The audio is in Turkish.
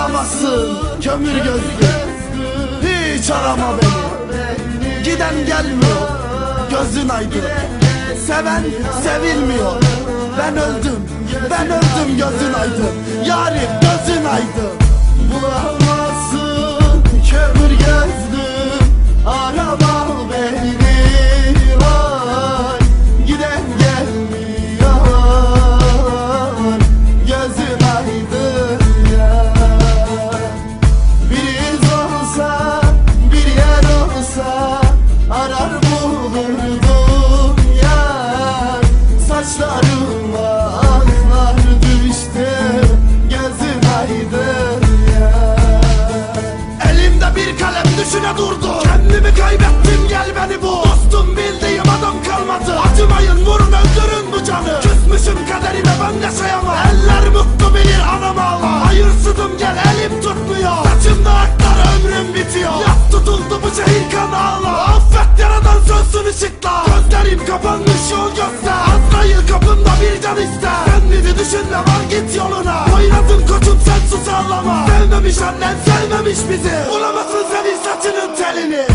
Bulamazsın kömür gözlü. Hiç arama beni. Giden gelmiyor Gözün aydın. Seven sevilmiyor. Ben öldüm Ben öldüm gözün aydın. Yarim gözün aydın. Bulamazsın Saçlarıma aklar düştü Gözün aydın ya Elimde bir kalem düşüne durdu. Kendimi kaybettim gel beni bu Dostum bildiğim adam kalmadı. Acımayın vurun öldürün bu canı. Küsmüşüm kaderime ben yaşayamam Eller mutlu bilir anam ağlar. Hayırsızım gel Sevmemiş annen sevmemiş bizi. Bulamazsın senin saçının telini